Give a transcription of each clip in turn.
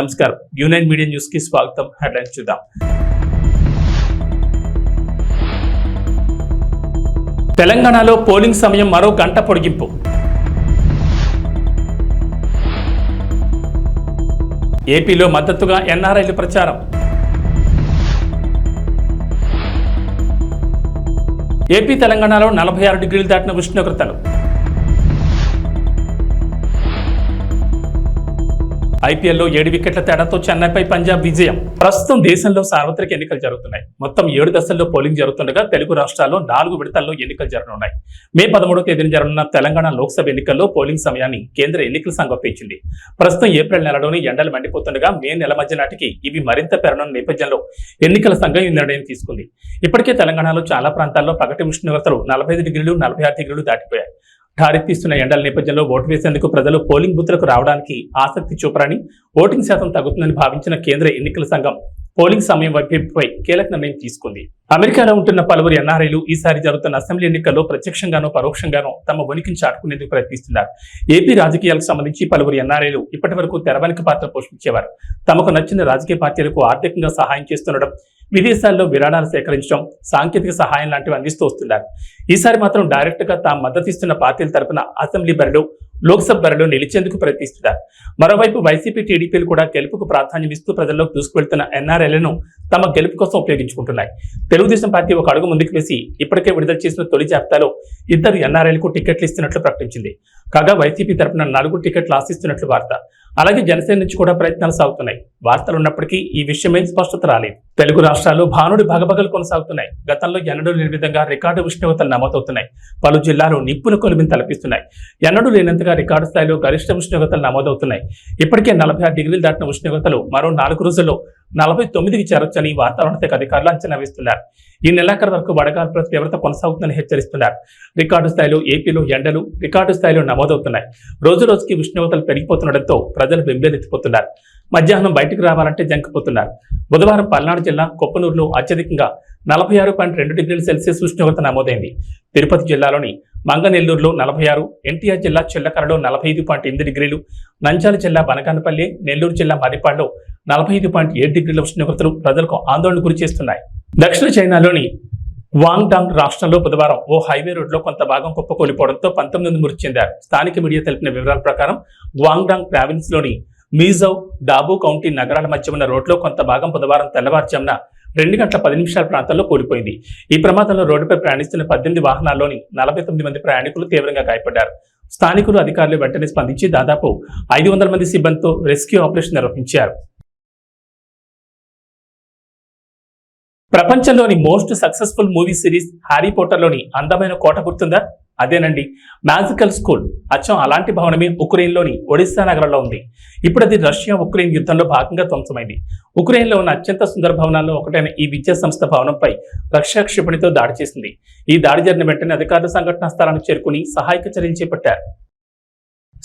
నమస్కారం. యూనైన్ మీడియా న్యూస్కి స్వాగతం. హెడ్లైన్స్ చూద్దాం. తెలంగాణలో పోలింగ్ సమయం మరో గంట పొడిగింపు. ఏపీలో మద్దతుగా ఎన్ఆర్ఐలు ప్రచారం. ఏపీ తెలంగాణలో నలభై ఆరు డిగ్రీలు దాటిన ఉష్ణోగ్రతలు. ఐపీఎల్లో ఏడు వికెట్ల తేడాతో చెన్నైపై పంజాబ్ విజయం. ప్రస్తుతం దేశంలో సార్వత్రిక ఎన్నికలు జరుగుతున్నాయి. మొత్తం ఏడు దశల్లో పోలింగ్ జరుగుతుండగా తెలుగు రాష్ట్రాల్లో నాలుగు విడతల్లో ఎన్నికలు జరగనున్నాయి. మే పదమూడవ తేదీన జరగనున్న తెలంగాణ లోక్సభ ఎన్నికల్లో పోలింగ్ సమయాన్ని కేంద్ర ఎన్నికల సంఘం పెంచింది ప్రస్తుతం ఏప్రిల్ నెలలోని ఎండలు మండిపోతుండగా మే నెల మధ్య నాటికి ఇవి మరింత పెరగనున్న నేపథ్యంలో ఎన్నికల సంఘం ఈ నిర్ణయం తీసుకుంది. ఇప్పటికే తెలంగాణలో చాలా ప్రాంతాల్లో పగటి ఉష్ణోగ్రతలు నలభై ఐదు డిగ్రీలు నలభై ఆరు డిగ్రీలు దాటిపోయాయి. ఠారెత్తిస్తున్న ఎండల నేపథ్యంలో ఓటు వేసేందుకు ప్రజలు పోలింగ్ బూత్లకు రావడానికి ఆసక్తి చూపరని ఓటింగ్ శాతం తగ్గుతుందని భావించిన కేంద్ర ఎన్నికల సంఘం పోలింగ్ సమయం వైపుపై కీలక నిర్ణయం తీసుకుంది. అమెరికాలో ఉంటున్న పలువురు ఎన్ఆర్ఐలు ఈసారి జరుగుతున్న అసెంబ్లీ ఎన్నికల్లో ప్రత్యక్షంగానో పరోక్షంగానో తమ ఉనికిని చాటుకునేందుకు ప్రయత్నిస్తున్నారు. ఏపీ రాజకీయాలకు సంబంధించి పలువురు ఎన్ఆర్ఐలు ఇప్పటి వరకు తెరవనికి పాత్ర పోషించేవారు. తమకు నచ్చిన రాజకీయ పార్టీలకు ఆర్థికంగా సహాయం చేస్తుండడం విదేశాల్లో విరాళాలు సేకరించడం సాంకేతిక సహాయం లాంటివి అందిస్తూ వస్తున్నారు. ఈసారి మాత్రం డైరెక్ట్గా తాము మద్దతిస్తున్న పార్టీల తరపున అసెంబ్లీ బరిలో లోక్సభ బరిలో నిలిచేందుకు ప్రయత్నిస్తున్నారు. మరోవైపు వైసీపీ టీడీపీలు కూడా గెలుపుకు ప్రాధాన్యం ఇస్తూ ప్రజల్లోకి దూసుకువెళ్తున్న ఎన్ఆర్ఎల్ను తమ గెలుపు కోసం ఉపయోగించుకుంటున్నాయి. తెలుగుదేశం పార్టీ ఒక అడుగు ముందుకు వేసి ఇప్పటికే విడుదల చేసిన తొలి జాబితాలో ఇద్దరు ఎన్ఆర్ఎల్కు టికెట్లు ఇస్తున్నట్లు ప్రకటించింది. కాగా వైసీపీ తరపున నలుగురు టికెట్లు ఆశిస్తున్నట్లు వార్త. అలాగే జనసేన నుంచి కూడా ప్రయత్నాలు సాగుతున్నాయి. వార్తలు ఉన్నప్పటికీ ఈ విషయమై స్పష్టత రాలేదు. తెలుగు రాష్ట్రాలు భానుడి భగభగలు కొనసాగుతున్నాయి. గతంలో ఎన్నడూ లేని విధంగా రికార్డు ఉష్ణోగ్రతలు నమోదవుతున్నాయి. పలు జిల్లాలు నిప్పుల కొలిమిని తలపిస్తున్నాయి. ఎన్నడూ లేనంతగా రికార్డు స్థాయిలో గరిష్ట ఉష్ణోగ్రతలు నమోదవుతున్నాయి. ఇప్పటికే నలభై ఆరు డిగ్రీలు దాటిన ఉష్ణోగ్రతలు మరో నాలుగు రోజుల్లో నలభై తొమ్మిదికి చేరొచ్చని వాతావరణ శాఖ అధికారులు అంచనా వేస్తున్నారు. ఈ నెలాఖరు వరకు వడగాల్పుల తీవ్రత కొనసాగుతుందని హెచ్చరిస్తున్నారు. రికార్డు స్థాయిలో ఏపీలో ఎండలు రికార్డు స్థాయిలో నమోదవుతున్నాయి. రోజు రోజుకి ఉష్ణోగ్రతలు పెరిగిపోతుండటంతో ప్రజలు బెంబేలెత్తిపోతున్నారు మధ్యాహ్నం బయటకు రావాలంటే జంకపోతున్నారు. బుధవారం పల్నాడు జిల్లా కొప్పనూరులో అత్యధికంగా నలభై ఆరు పాయింట్ రెండు డిగ్రీల సెల్సియస్ ఉష్ణోగ్రత నమోదైంది. తిరుపతి జిల్లాలోని మంగనెల్లూరులో నలభై ఆరు ఎన్టీఆర్ జిల్లా చిల్లకరలో నలభై ఐదు పాయింట్ ఎనిమిది డిగ్రీలు నంచాల జిల్లా బనకానపల్లి నెల్లూరు జిల్లా మరిపాడులో నలభై ఐదు పాయింట్ ఏడు డిగ్రీల ఉష్ణోగ్రతలు ప్రజలకు ఆందోళన గురి చేస్తున్నాయి. దక్షిణ చైనాలోని వాంగ్డాంగ్ రాష్ట్రంలో బుధవారం ఓ హైవే రోడ్లో కొంత భాగం కుప్పకూలిపోవడంతో పంతొమ్మిది మంది మృతి చెందారు. స్థానిక మీడియా తెలిపిన వివరాల ప్రకారం వాంగ్డాంగ్ ప్రావిన్స్లోని మీజౌ డాబు కౌంటీ నగరాల మధ్య ఉన్న రోడ్లో కొంత భాగం బుధవారం తెల్లవారుజామున రెండు గంటల పది నిమిషాల ప్రాంతంలో కూలిపోయింది. ఈ ప్రమాదంలో రోడ్డుపై ప్రయాణిస్తున్న పద్దెనిమిది వాహనాల్లోని నలభై తొమ్మిది మంది ప్రయాణికులు తీవ్రంగా గాయపడ్డారు. స్థానికులు అధికారులు వెంటనే స్పందించి దాదాపు ఐదు వందల మంది సిబ్బందితో రెస్క్యూ ఆపరేషన్ నిర్వహించారు. ప్రపంచంలోని most successful movie series Harry పోటర్లోని అందమైన కోట గుర్తుందా? అదేనండి. మ్యాజికల్ స్కూల్ అచ్చం అలాంటి భవనమే ఉక్రెయిన్లోని ఒడిస్సా నగరంలో ఉంది. ఇప్పుడు అది రష్యా ఉక్రెయిన్ యుద్ధంలో భాగంగా ధ్వంసమైంది. ఉక్రెయిన్లో ఉన్న అత్యంత సుందర భవనాల్లో ఒకటైన ఈ విద్యా సంస్థ భవనంపై రక్షా క్షిపణితో దాడి చేసింది. ఈ దాడి జరిగిన వెంటనే అధికారులు సంఘటనా స్థలానికి చేరుకుని సహాయక చర్యలు చేపట్టారు.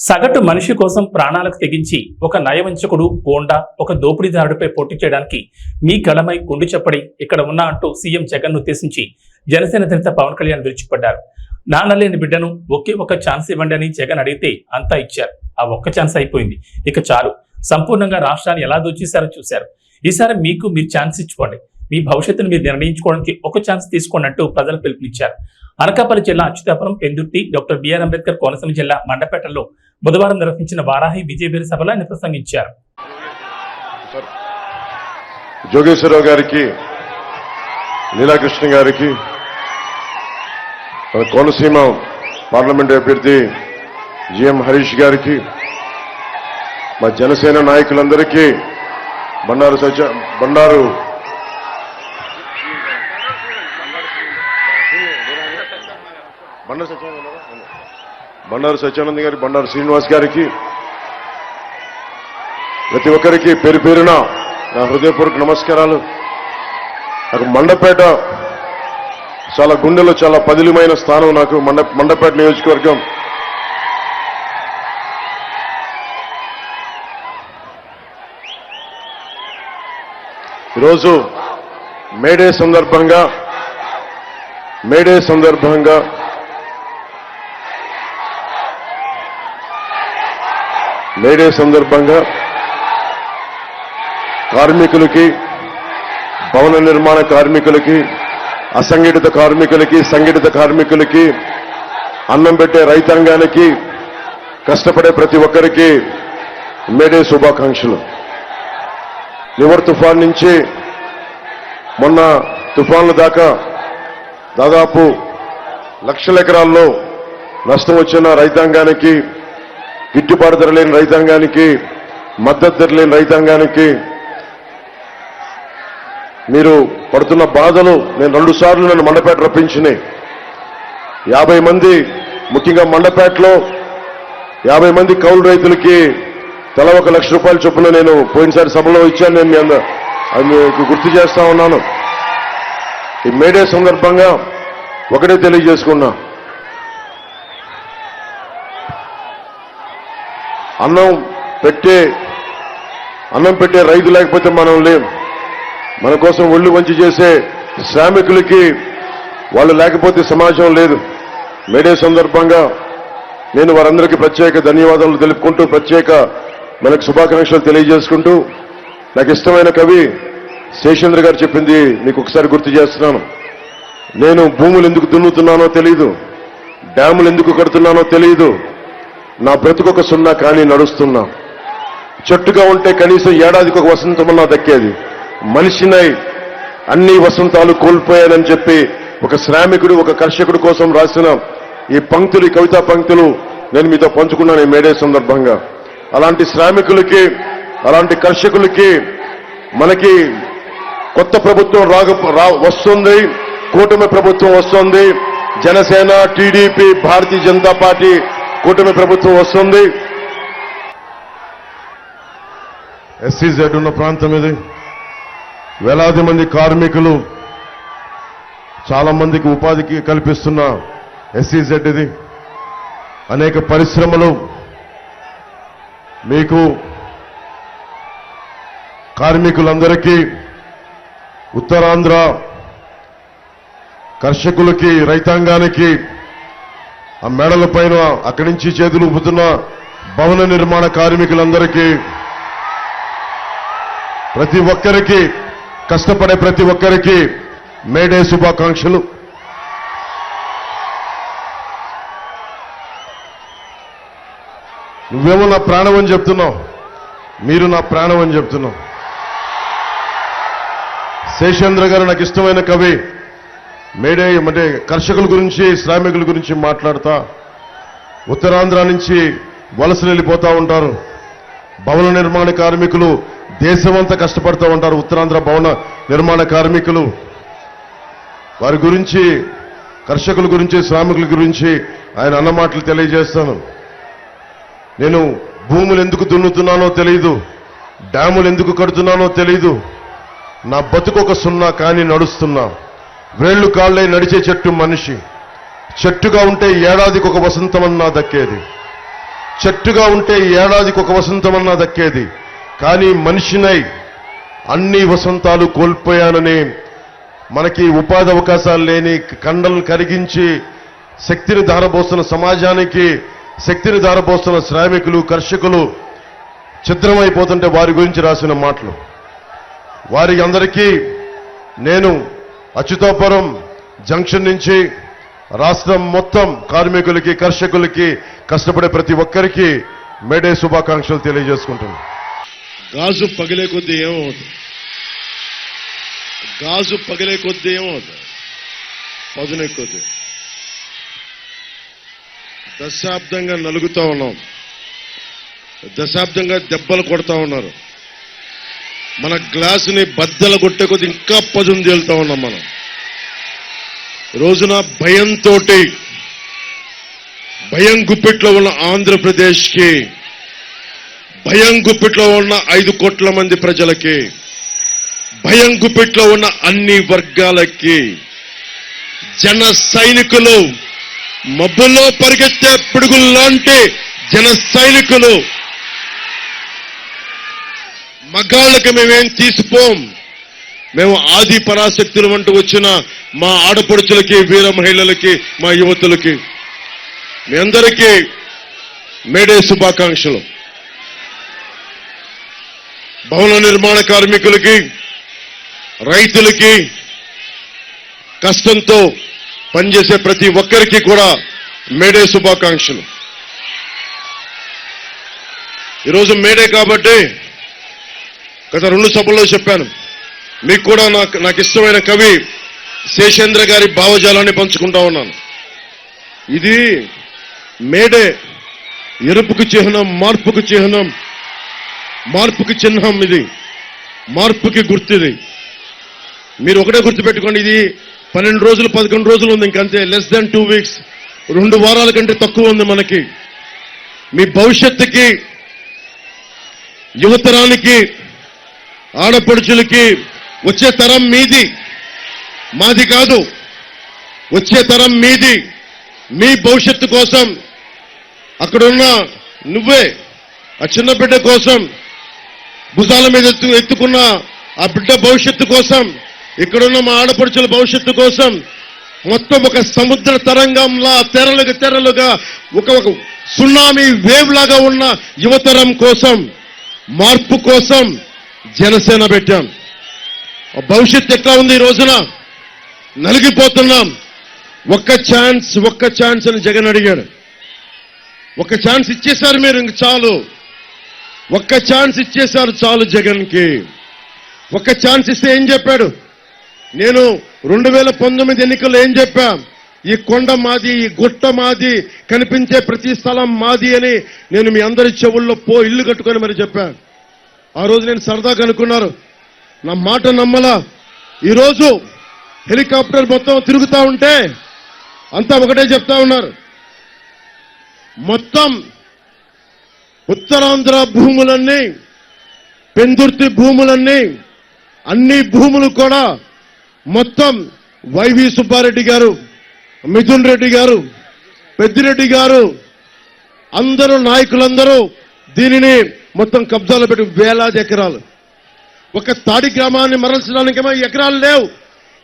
సగటు మనిషి కోసం ప్రాణాలకు తెగించి ఒక నయవంచకుడు గోండా ఒక దోపిడీదారుడిపై పోటీ చేయడానికి మీ గళమై గుండు చెప్పడి ఇక్కడ ఉన్నా అంటూ సీఎం జగన్ ఉద్దేశించి జనసేన అధినేత పవన్ కళ్యాణ్ విరుచుకుపడ్డారు. నాన్నలేని బిడ్డను ఒకే ఒక ఛాన్స్ ఇవ్వండి అని జగన్ అడిగితే అంతా ఇచ్చారు. ఆ ఒక్క ఛాన్స్ అయిపోయింది. ఇక చాలు. సంపూర్ణంగా రాష్ట్రాన్ని ఎలా దోచేశారో చూశారు. ఈసారి మీకు మీరు ఛాన్స్ ఇచ్చుకోండి. మీ భవిష్యత్తును మీరు నిర్ణయించుకోవడానికి ఒక ఛాన్స్ తీసుకోండి అంటూ ప్రజలు పిలుపునిచ్చారు. అనకాపల్లి జిల్లా అచ్యుతాపురం పెందుర్తి డాక్టర్ బిఆర్ అంబేద్కర్ కోనసీమ జిల్లా మండపేటలో బుధవారం నిర్వహించిన వారాహి విజయబేరి సభలో ఆయన ప్రసంగించారు. జోగేశ్వరరావు గారికి నీలాకృష్ణ గారికి మన కోనసీమ పార్లమెంట్ అభ్యర్థి జిఎం హరీష్ గారికి మా జనసేన నాయకులందరికీ బండారు సత్య బండారు బండారు సత్యానంద బండారు సత్యానంద్ గారి బండారు శ్రీనివాస్ గారికి ప్రతి ఒక్కరికి పేరు పేరున నా హృదయపూర్వక నమస్కారాలు. నాకు మండపేట చాలా గుండెలో చాలా పదిలిమైన స్థానం నాకు మండ మండపేట నియోజకవర్గం. ఈరోజు మేడే సందర్భంగా మేడే సందర్భంగా మేడే సందర్భంగా కార్మికులకి భవన నిర్మాణ కార్మికులకి అసంఘటిత కార్మికులకి సంఘటిత కార్మికులకి అన్నం పెట్టే రైతాంగానికి కష్టపడే ప్రతి ఒక్కరికి మేడే శుభాకాంక్షలు. నివర్ తుఫాన్ నుంచి మొన్న తుఫాన్ల దాకా దాదాపు లక్షల ఎకరాల్లో నష్టం వచ్చిన రైతాంగానికి గిట్టుబాటు ధర లేని రైతాంగానికి మద్దతు ధర లేని రైతాంగానికి మీరు పడుతున్న బాధలు నేను రెండు సార్లు నన్ను మండపేట రప్పించినాయి యాభై మంది ముఖ్యంగా మండపేటలో యాభై మంది కౌలు రైతులకి తల ఒక లక్ష రూపాయల చొప్పున నేను పోయినసారి సభలో ఇచ్చాను. నేను మీ అంద- అది మీకు గుర్తు చేస్తా ఉన్నాను. ఈ మేడే సందర్భంగా ఒకటే తెలియజేసుకున్నా. అన్నం పెట్టే అన్నం పెట్టే రైతు లేకపోతే మనం లేం. మన కోసం ఒళ్ళు వంచి చేసే శ్రామికులకి వాళ్ళు లేకపోతే సమాజం లేదు. మేడే సందర్భంగా నేను వారందరికీ ప్రత్యేక ధన్యవాదాలు తెలుపుకుంటూ ప్రత్యేక మనకు శుభాకాంక్షలు తెలియజేసుకుంటూ నాకు ఇష్టమైన కవి శేషేంద్ర గారు చెప్పింది మీకు ఒకసారి గుర్తు చేస్తున్నాను. నేను భూములు ఎందుకు దున్నుతున్నానో తెలియదు డ్యాములు ఎందుకు కడుతున్నానో తెలియదు నా బ్రతుకొక సున్నా కానీ నడుస్తున్నా. చెట్టుగా ఉంటే కనీసం ఏడాదికి ఒక వసంతమన్నా దక్కేది. మనిషినై అన్ని వసంతాలు కోల్పోయానని చెప్పి ఒక శ్రామికుడు ఒక కర్షకుడు కోసం రాసిన ఈ పంక్తులు ఈ కవితా పంక్తులు నేను మీతో పంచుకున్నాను ఈ మేడే సందర్భంగా. అలాంటి శ్రామికులకి అలాంటి కర్షకులకి మనకి కొత్త ప్రభుత్వం రాగ వస్తుంది కూటమి ప్రభుత్వం వస్తుంది జనసేన టీడీపీ భారతీయ జనతా పార్టీ కూటమి ప్రభుత్వం వస్తుంది. ఎస్సీజెడ్ ఉన్న ప్రాంతం ఇది. వేలాది మంది కార్మికులు చాలా మందికి ఉపాధికి కల్పిస్తున్న ఎస్సీజెడ్ ఇది. అనేక పరిశ్రమలు మీకు కార్మికులందరికీ ఉత్తరాంధ్ర కర్షకులకి రైతాంగానికి ఆ మెడల పైన అక్కడి నుంచి చేతులు ఊపుతున్న భవన నిర్మాణ కార్మికులందరికీ ప్రతి ఒక్కరికి కష్టపడే ప్రతి ఒక్కరికి మేడే శుభాకాంక్షలు. నువ్వేమో నా ప్రాణం అని చెప్తున్నావు. మీరు నా ప్రాణం అని చెప్తున్నావు. శేషేంద్ర గారు నాకు ఇష్టమైన కవి. మేడే అంటే కర్షకుల గురించి శ్రామికుల గురించి మాట్లాడతా. ఉత్తరాంధ్ర నుంచి వలసలు వెళ్ళిపోతూ ఉంటారు. భవన నిర్మాణ కార్మికులు దేశమంతా కష్టపడుతూ ఉంటారు ఉత్తరాంధ్ర భవన నిర్మాణ కార్మికులు. వారి గురించి కర్షకుల గురించి శ్రామికుల గురించి ఆయన అన్న మాటలు తెలియజేస్తాను. నేను భూములు ఎందుకు దున్నుతున్నానో తెలియదు డ్యాములు ఎందుకు కడుతున్నానో తెలియదు నా బతుకు ఒక సున్నా కానీ నడుస్తున్నా. వేళ్ళు కాళ్ళై నడిచే చెట్టు మనిషి. చెట్టుగా ఉంటే ఏడాదికి ఒక వసంతమన్నా దక్కేది. చెట్టుగా ఉంటే ఏడాదికి ఒక వసంతమన్నా దక్కేది. కానీ మనిషినై అన్ని వసంతాలు కోల్పోయానని మనకి ఉపాధి అవకాశాలు లేని కండలను కరిగించి శక్తిని ధారబోస్తున్న సమాజానికి శక్తిని ధారబోస్తున్న శ్రామికులు కర్షకులు ఛిద్రమైపోతుంటే వారి గురించి రాసిన మాటలు. వారి అందరికీ నేను అచ్యుతాపురం జంక్షన్ నుంచి రాష్ట్రం మొత్తం కార్మికులకి కర్షకులకి కష్టపడే ప్రతి ఒక్కరికి మేడే శుభాకాంక్షలు తెలియజేసుకుంటున్నాను. గాజు పగిలే కొద్దీ ఏమవుతుంది? గాజు పగిలే కొద్దీ ఏమవుతుంది? పదునే కొద్దీ. దశాబ్దంగా నలుగుతా ఉన్నాం. దశాబ్దంగా దెబ్బలు కొడతా ఉన్నారు. మన గ్లాసుని బద్దలు కొట్టే కొద్ది ఇంకా పదును తేలుతా ఉన్నాం మనం. రోజున భయంతో భయం గుప్పిట్లో ఉన్న ఆంధ్రప్రదేశ్కి భయం గుప్పిట్లో ఉన్న ఐదు కోట్ల మంది ప్రజలకి భయం గుప్పిట్లో ఉన్న అన్ని వర్గాలకి జన సైనికులు మబ్బుల్లో పరిగెత్తే పిడుగుల్లాంటి జన సైనికులు మగాళ్ళకి మేమేం తీసిపోం? మేము ఆది పరాశక్తులు అంటూ వచ్చిన మా ఆడపడుచులకి వీర మహిళలకి మా యువతులకి మీ అందరికీ మేడే శుభాకాంక్షలు. భవన నిర్మాణ కార్మికులకి రైతులకి కష్టంతో పనిచేసే ప్రతి ఒక్కరికి కూడా మేడే శుభాకాంక్షలు. ఈరోజు మేడే కాబట్టి గత రెండు సభల్లో చెప్పాను. మీకు కూడా నాకు నాకు ఇష్టమైన కవి శేషేంద్ర గారి భావజాలాన్ని పంచుకుంటా ఉన్నాను. ఇది మేడే ఎరుపుకు చిహ్నం మార్పుకు చిహ్నం మార్పుకి చిహ్నం ఇది. మార్పుకి గుర్తుది మీరు ఒకటే గుర్తుపెట్టుకోండి ఇది పన్నెండు రోజులు పదకొండు రోజులు ఉంది ఇంకంతే. లెస్ దాన్ టూ వీక్స్ రెండు వారాల కంటే తక్కువ ఉంది మనకి. మీ భవిష్యత్తుకి యువతరానికి ఆడపడుచులకి వచ్చే తరం మీది. మాది కాదు. వచ్చే తరం మీది. మీ భవిష్యత్తు కోసం అక్కడున్న నువ్వే ఆ చిన్న బిడ్డ కోసం భుజాల మీద ఎత్తు ఎత్తుకున్న ఆ బిడ్డ భవిష్యత్తు కోసం ఇక్కడున్న మా ఆడపడుచుల భవిష్యత్తు కోసం మొత్తం ఒక సముద్ర తరంగంలా తెరలుగా తెరలుగా ఒక ఒక సునామీ వేవ్ లాగా ఉన్న యువతరం కోసం మార్పు కోసం జనసేన పెట్టాం. ఆ భవిష్యత్తు ఎట్లా ఉంది ఈ రోజున? నలిగిపోతున్నాం. ఒక్క ఛాన్స్ ఒక్క ఛాన్స్ అని జగన్ అడిగాడు. ఒక్క ఛాన్స్ ఇచ్చేశారు మీరు ఇంక చాలు. ఒక్క ఛాన్స్ ఇచ్చేశారు చాలు జగన్కి. ఒక్క ఛాన్స్ ఇస్తే ఏం చెప్పాడు? నేను రెండు వేల పంతొమ్మిది ఎన్నికల్లో ఏం చెప్పా? ఈ కొండ మాది ఈ గుట్ట మాది కనిపించే ప్రతి స్థలం మాది అని నేను మీ అందరి చెవుల్లో పో ఇల్లు కట్టుకొని మరి చెప్పా ఆ రోజు నేను సరదాగా అనుకున్నారు. నా మాట నమ్మలా. ఈరోజు హెలికాప్టర్ మొత్తం తిరుగుతూ ఉంటే అంతా ఒకటే చెప్తా ఉన్నారు. మొత్తం ఉత్తరాంధ్ర భూములన్నీ పెందుర్తి భూములన్నీ అన్ని భూములు కూడా మొత్తం వైవి సుబ్బారెడ్డి గారు మిథున్ రెడ్డి గారు పెద్దిరెడ్డి గారు అందరూ నాయకులందరూ దీనిని మొత్తం కబ్జాలో పెట్టి వేలాది ఎకరాలు. ఒక తాడి గ్రామాన్ని మరల్చడానికేమో ఎకరాలు లేవు.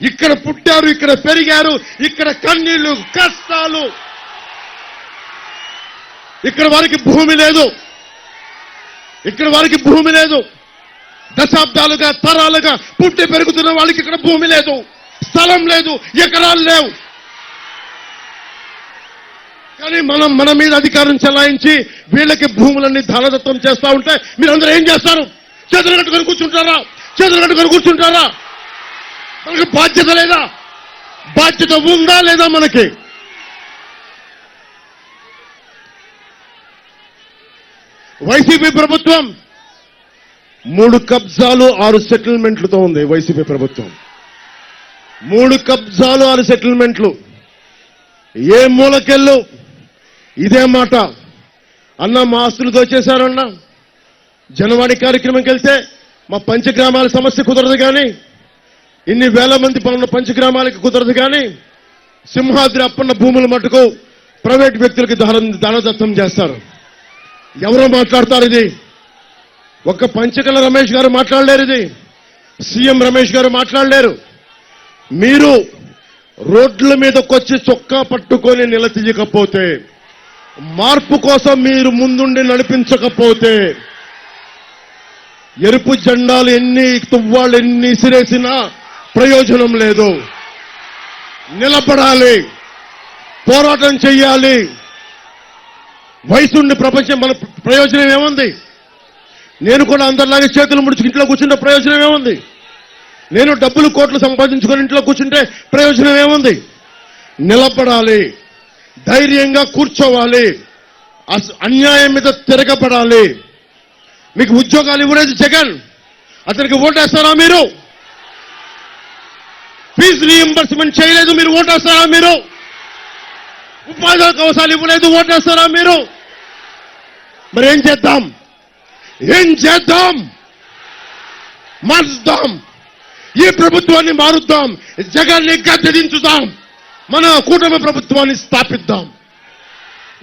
ఇక్కడ పుట్టారు ఇక్కడ పెరిగారు ఇక్కడ కన్నీళ్ళు కష్టాలు. ఇక్కడ వారికి భూమి లేదు. ఇక్కడ వారికి భూమి లేదు. దశాబ్దాలుగా తరాలుగా పుట్టి పెరుగుతున్న వాళ్ళకి ఇక్కడ భూమి లేదు. స్థలం లేదు ఎకరాలు లేవు. కానీ మనం మన మీద అధికారం చెలాయించి వీళ్ళకి భూములన్నీ ధనదత్తం చేస్తూ ఉంటే మీరందరూ ఏం చేస్తారు? చేతులు కట్టుకొని కూర్చుంటారా? చేతులు కట్టుకొని కూర్చుంటారా? మనకి బాధ్యత లేదా? బాధ్యత ఉందా లేదా మనకి? వైసీపీ ప్రభుత్వం మూడు కబ్జాలు ఆరు సెటిల్మెంట్లతో ఉంది వైసీపీ ప్రభుత్వం. మూడు కబ్జాలు ఆరు సెటిల్మెంట్లు. ఏ మూలకెళ్ళు? ఇదే మాట. అన్న మా ఆస్తులు దోచేశారన్న జనవాణి కార్యక్రమంకి వెళ్తే మా పంచగ్రామాల సమస్య కుదరదు కానీ ఇన్ని వేల మంది పనున్న పంచగ్రామాలకి కుదరదు కానీ సింహాద్రి అప్పన్న భూముల మటుకు ప్రైవేట్ వ్యక్తులకి దాన దానదత్తం చేస్తారు. ఎవరో మాట్లాడతారు ఇది? ఒక్క పంచకల రమేష్ గారు మాట్లాడలేరు ఇది. సీఎం రమేష్ గారు మాట్లాడలేరు. మీరు రోడ్ల మీదకొచ్చి చొక్కా పట్టుకొని నిలదీయకపోతే మార్పు కోసం మీరు ముందుండి నడిపించకపోతే ఎరుపు జెండాలు ఎన్ని తువ్వాళ్ళు ఎన్ని ఇసిరేసినా ప్రయోజనం లేదు. నిలబడాలి. పోరాటం చెయ్యాలి. వయసుండి ప్రపంచం మన ప్రయోజనం ఏముంది? నేను కూడా అందరిలాగే చేతులు ముడుచుకు ఇంట్లో కూర్చుంటే ప్రయోజనం ఏముంది? నేను డబ్బులు కోట్లు సంపాదించుకొని ఇంట్లో కూర్చుంటే ప్రయోజనం ఏముంది? నిలబడాలి. ధైర్యంగా కూర్చోవాలి. అన్యాయం మీద తిరగబడాలి. మీకు ఉద్యోగాలు ఇవ్వలేదు జగన్. అతనికి ఓటేస్తారా మీరు? ఫీజు రీఎంబర్స్మెంట్ చేయలేదు మీరు ఓటేస్తారా మీరు? ఉపాధి అవసరాలు ఇవ్వలేదు ఓటేస్తారా మీరు? మరి ఏం చేద్దాం? ఏం చేద్దాం? మార్చుదాం ఈ ప్రభుత్వాన్ని మారుద్దాం. జగన్ని గద్దెదించుదాం. మన కూటమి ప్రభుత్వాన్ని స్థాపిద్దాం.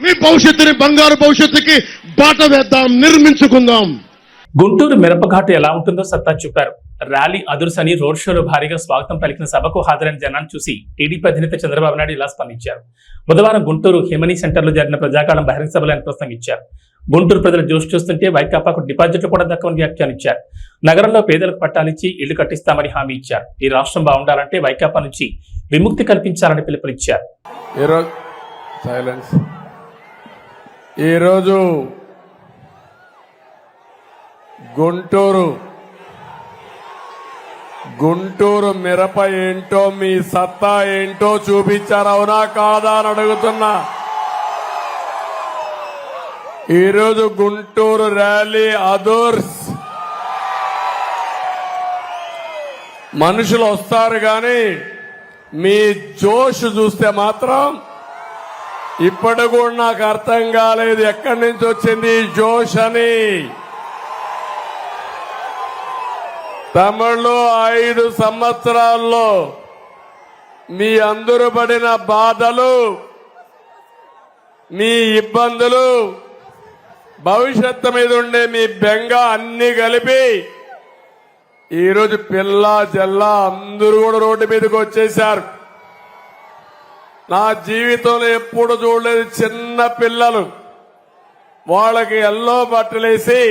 మీ భవిష్యత్తుని బంగారు భవిష్యత్తుకి బాట వేద్దాం నిర్మించుకుందాం. గుంటూరు మిరపఘాటు ఎలా ఉంటుందో సత్తా చూపారు. ర్యాలీ అదుర్సని రోడ్ షోలో భారీగా స్వాగతం పలికిన సభకు హాజరైన జనాన్ని చూసి టీడీపీ అధినేత చంద్రబాబు నాయుడు ఇలా స్పందించారు. బుధవారం గుంటూరు హిమనీ సెంటర్లో జరిగిన ప్రజాకాలం బహిరంగ సభలో ఆయన ప్రసంగించారు. గుంటూరు ప్రజల జోష్ చూస్తుంటే వైకాపాకు డిపాజిట్లు కూడా దక్కవని వ్యాఖ్యానించారు. నగరంలో పేదలకు పట్టాలిచ్చి ఇళ్ళు కట్టిస్తామని హామీ ఇచ్చారు. ఈ రాష్ట్రం బాగుండాలంటే వైకాపా నుంచి విముక్తి కల్పించాలని పిలుపునిచ్చారు. ఈరోజు గుంటూరు గుంటూరు మిరప ఏంటో మీ సత్తా ఏంటో చూపించారు? అవునా కాదా అని అడుగుతున్నా. ఈరోజు గుంటూరు ర్యాలీ అదోర్స్. మనుషులు వస్తారు కానీ మీ జోష్ చూస్తే మాత్రం ఇప్పటి కూడా నాకు అర్థం కాలేదు. ఎక్కడి నుంచి వచ్చింది జోష్ అని? తమిళ్ళో ఐదు సంవత్సరాల్లో మీ అందరూ పడిన బాధలు మీ ఇబ్బందులు భవిష్యత్తు మీద ఉండే మీ బెంగ అన్ని కలిపి ఈరోజు పిల్ల జల్ల అందరూ కూడా రోడ్డు మీదకి వచ్చేశారు. నా జీవితంలో ఎప్పుడు చూడలేదు చిన్న పిల్లలు. వాళ్ళకి ఎల్లో బట్టలేసి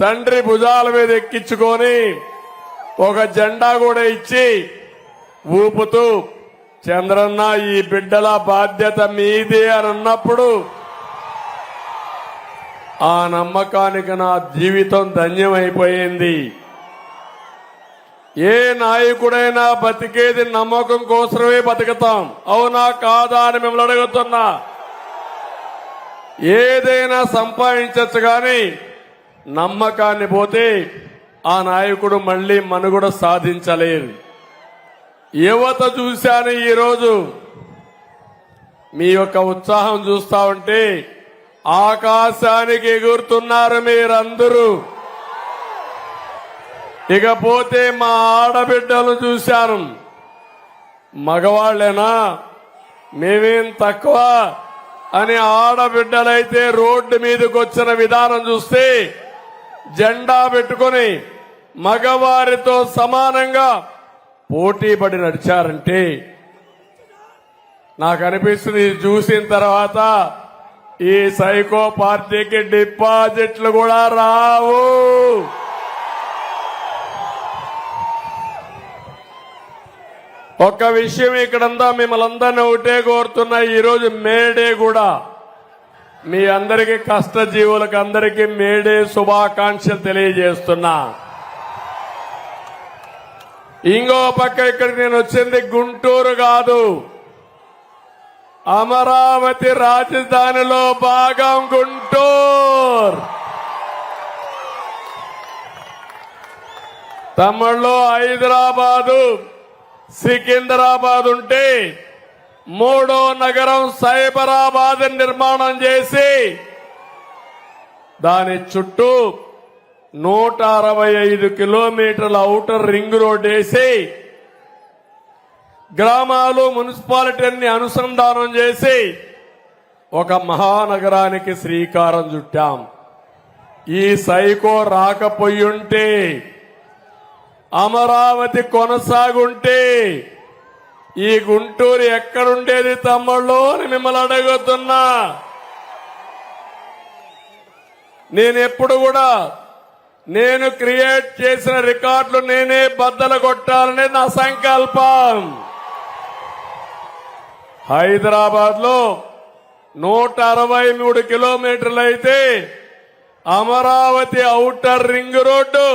తండ్రి భుజాల మీద ఎక్కించుకొని ఒక జెండా కూడా ఇచ్చి ఊపుతూ చంద్రన్న ఈ బిడ్డల బాధ్యత మీదే అని అన్నప్పుడు ఆ నమ్మకానికి నా జీవితం ధన్యమైపోయింది. ఏ నాయకుడైనా బతికేది నమ్మకం కోసమే బతుకుతాం. అవునా కాదా అని మిమ్మల్ని అడుగుతున్నా. ఏదైనా సంపాదించచ్చు కానీ నమ్మకాన్ని పోతే ఆ నాయకుడు మళ్ళీ మనుగడ సాధించలేరు యువత చూశాను ఈరోజు. మీ యొక్క ఉత్సాహం చూస్తా ఉంటే ఆకాశానికి ఎగురుతున్నారు మీరందరూ. ఇకపోతే మా ఆడబిడ్డలు చూశాను. మగవాళ్ళేనా? మేమేం తక్కువ? అని ఆడబిడ్డలైతే రోడ్డు మీదకి వచ్చిన విధానం చూస్తే జెండా పెట్టుకొని మగవారితో సమానంగా పోటీ పడి నడిచారంటే నాకు అనిపిస్తుంది చూసిన తర్వాత ఈ సైకో పార్టీకి డిపాజిట్లు కూడా రావు. ఒక్క విషయం ఇక్కడంతా మిమ్మల్ని అందరినీ ఒకటే కోరుతున్నా ఈరోజు మేడే కూడా మీ అందరికీ కష్టజీవులకు అందరికీ మేడే శుభాకాంక్షలు తెలియజేస్తున్నా. ఇంకో పక్క ఇక్కడికి నేను వచ్చింది గుంటూరు కాదు. అమరావతి రాజధానిలో భాగం గుంటూరు. తమిళ్ళో హైదరాబాదు సికింద్రాబాద్ ఉంటే మూడో నగరం సైబరాబాద్ నిర్మాణం చేసి దాని చుట్టూ నూట అరవై ఐదు కిలోమీటర్ల ఔటర్ రింగ్ రోడ్ వేసి గ్రామాలు మున్సిపాలిటీని అనుసంధానం చేసి ఒక మహానగరానికి శ్రీకారం చుట్టాం. ఈ సైకో రాకపోయుంటే అమరావతి కొనసాగుంటే ఈ గుంటూరు ఎక్కడుండేది తమ్ముళ్ళు అని మిమ్మల్ని అడుగుతున్నా. నేను ఎప్పుడు కూడా నేను క్రియేట్ చేసిన రికార్డులు నేనే బద్దలు కొట్టాలనే నా సంకల్పం. హైదరాబాద్లో నూట అరవై మూడు కిలోమీటర్లు అయితే అమరావతి ఔటర్ రింగ్ రోడ్డు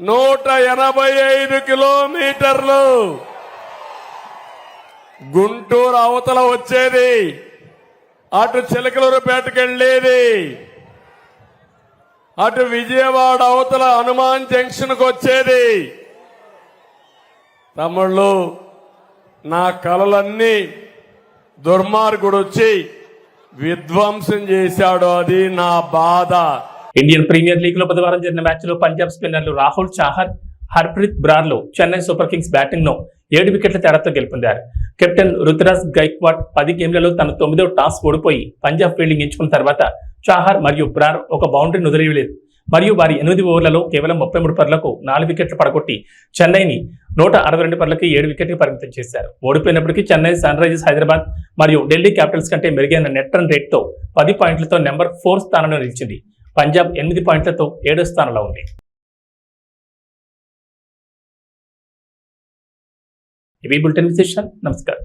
నూట ఎనభై ఐదు కిలోమీటర్లు. గుంటూరు అవతల వచ్చేది. అటు చిలకలూరుపేటకు వెళ్ళేది. అటు విజయవాడ అవతల హనుమాన్ జంక్షన్కు వచ్చేది. తమ్ముళ్ళు నా కలలన్నీ దుర్మార్గుడు వచ్చి విధ్వంసం చేశాడు. అది నా బాధ. ఇండియన్ ప్రీమియర్ లీగ్లో బుధవారం జరిగిన మ్యాచ్లో పంజాబ్ స్పిన్నర్లు రాహుల్ చాహర్ హర్ప్రీత్ బ్రార్లు చెన్నై సూపర్ కింగ్స్ బ్యాటింగ్ను ఏడు వికెట్ల తేడాతో గెలుపొందారు. కెప్టెన్ రుతురాజ్ గైక్వాడ్ పది గేమ్లలో తన తొమ్మిదో టాస్ ఓడిపోయి పంజాబ్ ఫీల్డింగ్ ఎంచుకున్న తర్వాత చాహర్ మరియు బ్రార్ ఒక బౌండరీ వదిలేయలేదు మరియు వారి ఎనిమిది ఓవర్లలో కేవలం ముప్పై మూడు పరులకు నాలుగు వికెట్లు పడగొట్టి చెన్నైని నూట అరవై రెండు పనులకి ఏడు వికెట్లు పరిమితం చేశారు. ఓడిపోయినప్పటికీ చెన్నై సన్ రైజర్స్ హైదరాబాద్ మరియు ఢిల్లీ క్యాపిటల్స్ కంటే మెరుగైన నెట్ రన్ రేట్తో పది పాయింట్లతో నెంబర్ ఫోర్ స్థానంలో నిలిచింది. పంజాబ్ ఎనిమిది పాయింట్లతో ఏడో స్థానంలో ఉంది. ఇవి బులెటిన్ విశేషాలు నమస్కారం